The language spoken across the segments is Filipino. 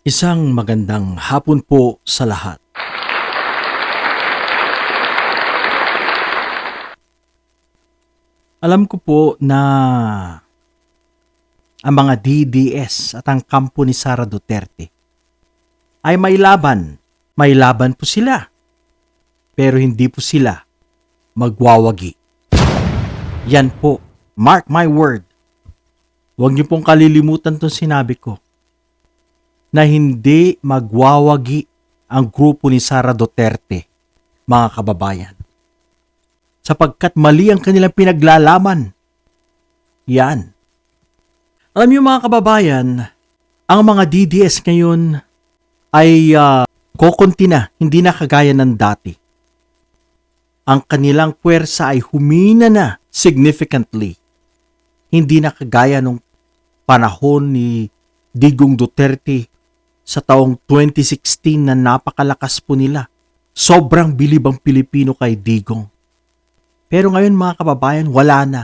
Isang magandang hapon po sa lahat. Alam ko po na ang mga DDS at ang kampo ni Sara Duterte ay may laban. May laban po sila. Pero hindi po sila magwawagi. Yan po. Mark my word. Huwag niyo pong kalilimutan itong sinabi ko na hindi magwawagi ang grupo ni Sara Duterte, mga kababayan. Sapagkat mali ang kanilang pinaglalaman. Yan. Alam niyo mga kababayan, ang mga DDS ngayon ay uh, kokonti na, hindi na kagaya ng dati. Ang kanilang puwersa ay humina na significantly. Hindi na kagaya nung panahon ni Digong Duterte sa taong 2016 na napakalakas po nila. Sobrang bilib ang Pilipino kay Digong. Pero ngayon mga kababayan, wala na.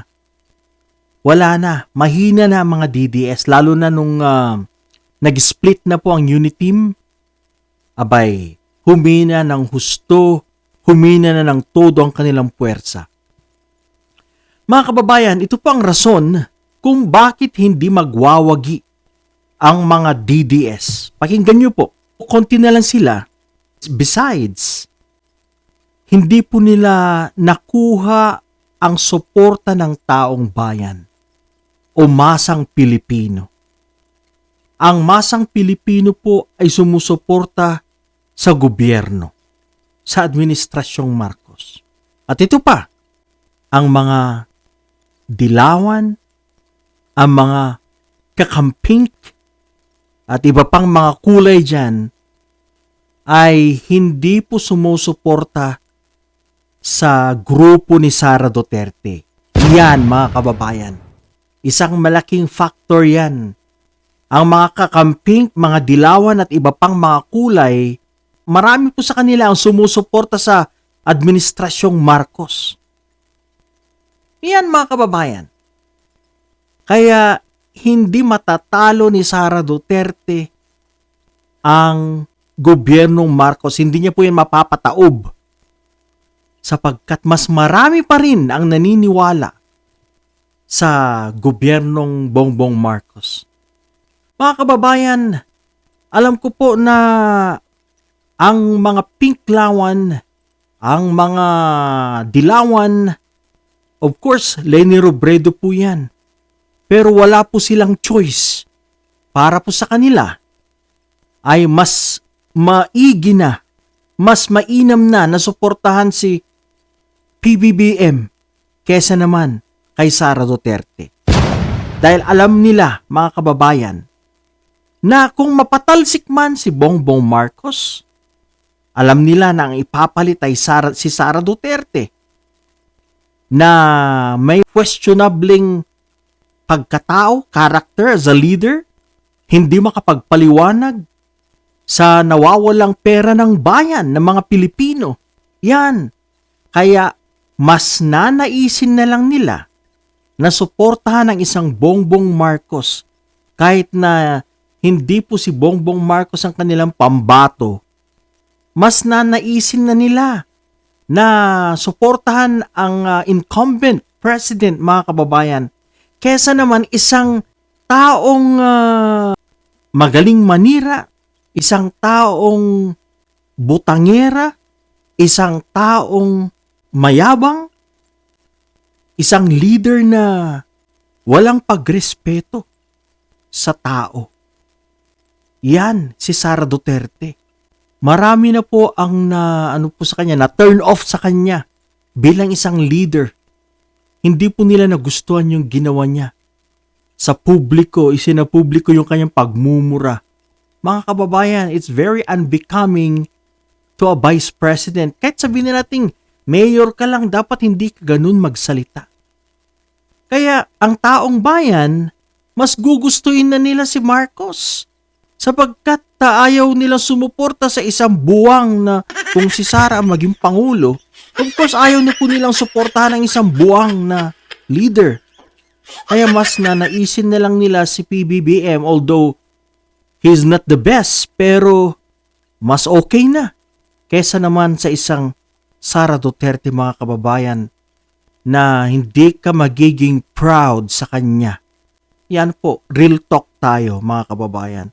Wala na. Mahina na ang mga DDS. Lalo na nung uh, nag-split na po ang unit team. Abay, humina ng husto, humina na ng todo ang kanilang puwersa. Mga kababayan, ito po ang rason kung bakit hindi magwawagi ang mga DDS. Pakinggan nyo po, konti na lang sila. Besides, hindi po nila nakuha ang suporta ng taong bayan o masang Pilipino. Ang masang Pilipino po ay sumusuporta sa gobyerno, sa administrasyong Marcos. At ito pa, ang mga dilawan, ang mga kakampink at iba pang mga kulay dyan ay hindi po sumusuporta sa grupo ni Sara Duterte. Yan mga kababayan. Isang malaking factor yan. Ang mga kakamping, mga dilawan at iba pang mga kulay, marami po sa kanila ang sumusuporta sa Administrasyong Marcos. Yan mga kababayan. Kaya hindi matatalo ni Sara Duterte ang gobyernong Marcos. Hindi niya po yan mapapataob sapagkat mas marami pa rin ang naniniwala sa gobyernong Bongbong Marcos. Mga kababayan, alam ko po na ang mga pink lawan, ang mga dilawan, of course, Lenny Robredo po yan pero wala po silang choice. Para po sa kanila ay mas maigi na, mas mainam na na suportahan si PBBM kesa naman kay Sara Duterte. Dahil alam nila, mga kababayan, na kung mapatalsik man si Bongbong Marcos, alam nila na ang ipapalit ay Sara, si Sara Duterte na may questionabling pagkatao, character as a leader, hindi makapagpaliwanag sa nawawalang pera ng bayan ng mga Pilipino. Yan. Kaya mas nanaisin na lang nila na suportahan ang isang Bongbong Marcos kahit na hindi po si Bongbong Marcos ang kanilang pambato. Mas nanaisin na nila na suportahan ang uh, incumbent president mga kababayan kesa naman isang taong uh, magaling manira, isang taong butangera, isang taong mayabang, isang leader na walang pagrespeto sa tao. Yan si Sara Duterte. Marami na po ang na ano po sa kanya na turn off sa kanya bilang isang leader hindi po nila nagustuhan yung ginawa niya. Sa publiko, isinapubliko yung kanyang pagmumura. Mga kababayan, it's very unbecoming to a vice president. Kahit sabihin na natin, mayor ka lang, dapat hindi ka ganun magsalita. Kaya ang taong bayan, mas gugustuhin na nila si Marcos sapagkat ayaw nila sumuporta sa isang buwang na kung si Sara ang maging pangulo, Of course, ayaw na po nilang suportahan ng isang buwang na leader. Kaya mas na naisin na lang nila si PBBM although He's not the best, pero mas okay na kesa naman sa isang Sara Duterte mga kababayan na hindi ka magiging proud sa kanya. Yan po, real talk tayo mga kababayan.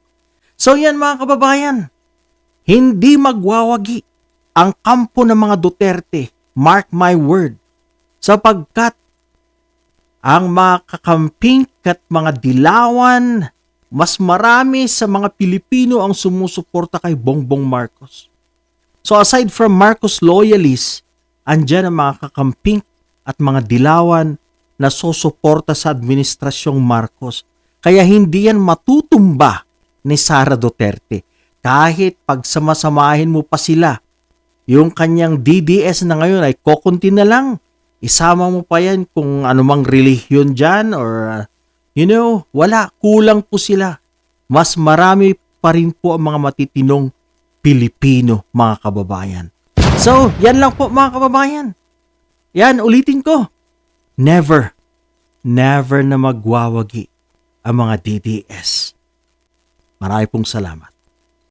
So yan mga kababayan, hindi magwawagi ang kampo ng mga Duterte, mark my word, sapagkat ang mga kakamping at mga dilawan, mas marami sa mga Pilipino ang sumusuporta kay Bongbong Marcos. So aside from Marcos loyalists, andyan ang mga kakamping at mga dilawan na susuporta sa administrasyong Marcos. Kaya hindi yan matutumba ni Sara Duterte. Kahit pagsamasamahin mo pa sila, yung kanyang DDS na ngayon ay kokunti na lang. Isama mo pa yan kung anumang relihiyon dyan or, you know, wala. Kulang po sila. Mas marami pa rin po ang mga matitinong Pilipino, mga kababayan. So, yan lang po mga kababayan. Yan, ulitin ko. Never, never na magwawagi ang mga DDS. Marami pong salamat.